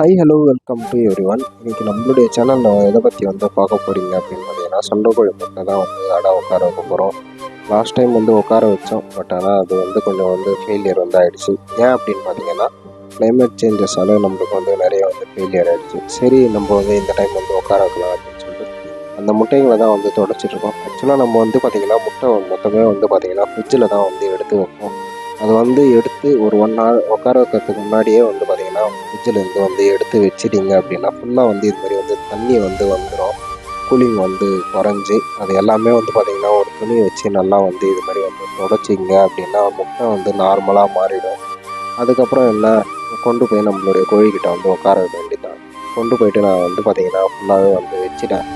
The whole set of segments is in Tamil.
Hi hello welcome to everyone இன்றைக்கி நம்மளுடைய சேனலில் எதை பற்றி வந்து பார்க்க போகிறீங்க அப்படின்னு பார்த்தீங்கன்னா சண்டைக்கோழி முட்டை தான் வந்து அடா உட்கார வைக்க போகிறோம் லாஸ்ட் டைம் வந்து உட்கார வச்சோம் பட் ஆனால் அது வந்து கொஞ்சம் வந்து ஃபெயிலியர் வந்து ஆகிடுச்சு ஏன் அப்படின்னு பார்த்தீங்கன்னா கிளைமேட் சேஞ்சஸால நம்மளுக்கு வந்து நிறைய வந்து ஃபெயிலியர் ஆகிடுச்சு சரி நம்ம வந்து இந்த டைம் வந்து உட்கார வைக்கலாம் அப்படின்னு சொல்லிட்டு அந்த முட்டைகளை தான் வந்து தொடச்சிட்ருக்கோம் ஆக்சுவலாக நம்ம வந்து பார்த்திங்கன்னா முட்டை மொத்தமே வந்து பார்த்திங்கன்னா ஃப்ரிட்ஜில் தான் வந்து எடுத்து வைப்போம். அது வந்து எடுத்து ஒரு ஒன் ஹவர் உட்கார வைக்கிறதுக்கு முன்னாடியே வந்து பார்த்திங்கன்னா பார்த்தீங்கன்னா ஃப்ரிட்ஜிலேருந்து வந்து எடுத்து வச்சிட்டிங்க அப்படின்னா ஃபுல்லாக வந்து இது மாதிரி வந்து தண்ணி வந்து வந்துடும் கூலிங் வந்து குறைஞ்சி அது எல்லாமே வந்து பார்த்திங்கன்னா ஒரு துணி வச்சு நல்லா வந்து இது மாதிரி வந்து தொடச்சிங்க அப்படின்னா முட்டை வந்து நார்மலாக மாறிடும். அதுக்கப்புறம் என்ன கொண்டு போய் நம்மளுடைய கோழிக்கிட்ட வந்து உட்கார வேண்டிதான் கொண்டு போயிட்டு நான் வந்து பார்த்திங்கன்னா ஃபுல்லாகவே வந்து வச்சுட்டேன்.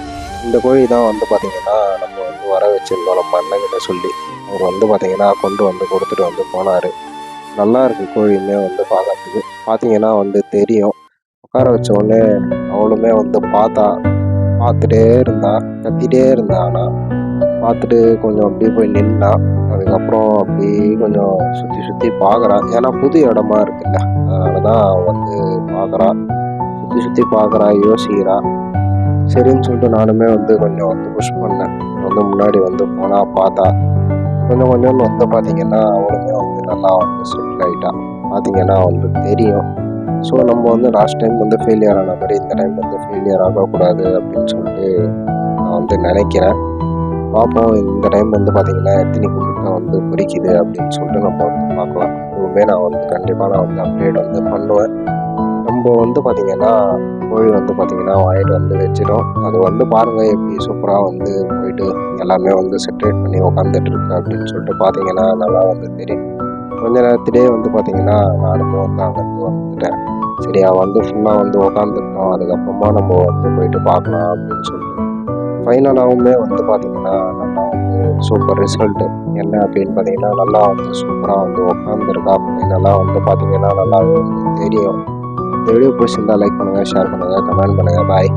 இந்த கோழி தான் வந்து பார்த்திங்கன்னா நம்ம வந்து வர வச்சுருந்தோம் நம்ம அண்ணன்கிட்ட சொல்லி. அவர் வந்து பார்த்திங்கன்னா கொண்டு வந்து கொடுத்துட்டு வந்து போனார். நல்லா இருக்குது கோழியுமே வந்து பார்க்கறதுக்கு பார்த்தீங்கன்னா வந்து தெரியும். உட்கார வச்ச உடனே அவளுமே வந்து பார்த்தா பார்த்துட்டே இருந்தா கத்திட்டே இருந்தா. ஆனால் பார்த்துட்டு கொஞ்சம் அப்படியே போய் நின்னா அதுக்கப்புறம் அப்படியே கொஞ்சம் சுற்றி சுற்றி பார்க்குறா ஏன்னா புது இடமா இருக்குல்ல. அதனால தான் வந்து பார்க்குறா சுற்றி சுற்றி பார்க்குறா யோசிக்கிறா. சரின்னு சொல்லிட்டு நானுமே வந்து கொஞ்சம் வந்து புஷ் பண்ணேன். வந்து முன்னாடி வந்து போனால் பார்த்தா கொஞ்சம் கொஞ்சம் வந்து பார்த்தீங்கன்னா அவளுமே வந்து நல்லா வந்து செட்டில் பார்த்தீங்கன்னா வந்து தெரியும். ஸோ நம்ம வந்து லாஸ்ட் டைம் வந்து ஃபெயிலியர் ஆன மாதிரி இந்த டைம் வந்து ஃபெயிலியர் ஆகக்கூடாது அப்படின்னு சொல்லிட்டு நான் வந்து நினைக்கிறேன். பார்ப்போம் இந்த டைம் வந்து பார்த்தீங்கன்னா எத்தனை முட்டை வந்து பிடிக்குது அப்படின்னு சொல்லிட்டு நம்ம வந்து பார்க்கலாம். இதுவுமே நான் வந்து கண்டிப்பாக நான் வந்து அப்டேட் வந்து பண்ணுவேன். நம்ம வந்து பார்த்தீங்கன்னா கோழி வந்து பார்த்தீங்கன்னா வாயிட்டு வந்து வச்சிடும். அது வந்து பாருங்கள் எப்படி சூப்பராக வந்து போயிட்டு எல்லாமே வந்து செட்ரேட் பண்ணி உட்காந்துட்டு இருக்கு அப்படின்னு சொல்லிட்டு பார்த்தீங்கன்னா நல்லா வந்து தெரியும். கொஞ்ச நேரத்திலே வந்து பார்த்தீங்கன்னா நானும் வந்து அங்கேருந்து வந்துட்டேன். சரி அவன் வந்து ஃபுல்லாக வந்து உட்காந்துட்டோம் அதுக்கப்புறமா நம்ம வந்து போயிட்டு பார்க்கலாம் அப்படின்னு சொல்லிட்டு. ஃபைனலாகவுமே வந்து பார்த்தீங்கன்னா நல்லா வந்து சூப்பர் ரிசல்ட்டு என்ன அப்படின்னு பார்த்தீங்கன்னா நல்லா வந்து சூப்பராக வந்து உட்காந்துருக்கா ஃபைனலாக வந்து பார்த்தீங்கன்னா நல்லாவே வந்து தெரியும். இந்த வீடியோ பிடிச்சிருந்தா லைக் பண்ணுங்கள் ஷேர் பண்ணுங்கள் கமெண்ட் பண்ணுங்கள் பாய்